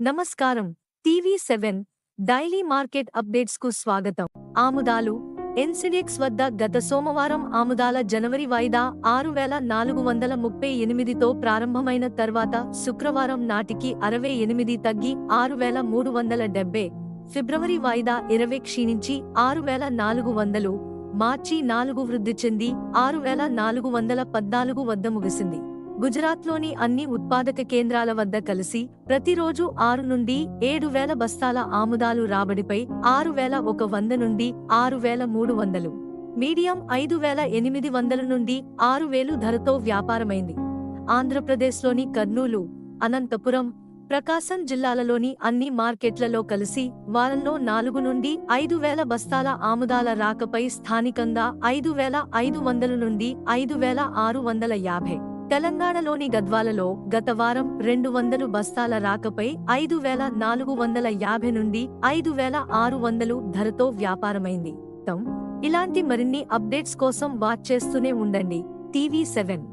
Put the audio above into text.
నమస్కారం. TV seven daily market అప్డేట్స్కు స్వాగతం. ఆముదాలు ఎన్సిడెక్స్ వద్ద గత సోమవారం ఆముదాల జనవరి వాయిదా ఆరు వేల నాలుగు వందల ముప్పై ఎనిమిదితో ప్రారంభమైన తర్వాత శుక్రవారం నాటికి అరవై ఎనిమిది తగ్గి ఆరు వేల మూడు వందల డెబ్బై. ఫిబ్రవరి వాయిదా ఇరవై క్షీణించి ఆరు వేల నాలుగు వందలు. మార్చి నాలుగు వృద్ధి చెంది ఆరు వేల నాలుగు వందల పద్నాలుగు వద్ద ముగిసింది. గుజరాత్లోని అన్ని ఉత్పాదక కేంద్రాల వద్ద కలిసి ప్రతిరోజు ఆరు నుండి ఏడు వేల బస్తాల ఆముదాలు రాబడిపై ఆరు వేల ఒక వంద నుండి ఆరు వేల మూడు వందలు మీడియం ఐదు వేల ఎనిమిది వందల నుండి ఆరు వేలు ధరతో వ్యాపారమైంది. ఆంధ్రప్రదేశ్లోని కర్నూలు అనంతపురం ప్రకాశం జిల్లాలలోని అన్ని మార్కెట్లలో కలిసి వారంలో నాలుగు నుండి ఐదు వేల బస్తాల ఆముదాల రాకపై స్థానికంగా ఐదు వేల ఐదు వందల నుండి ఐదు వేల ఆరు వందల యాభై తెలంగాణలోని గద్వాలలో గత వారం రెండు వందలు బస్తాల రాకపై ఐదు వేల నాలుగు వందల యాభై నుండి ఐదు వేల ఆరు వందలు ధరతో వ్యాపారమైంది. తమ్ ఇలాంటి మరిన్ని అప్డేట్స్ కోసం వాచ్ చేస్తూనే ఉండండి. TV seven.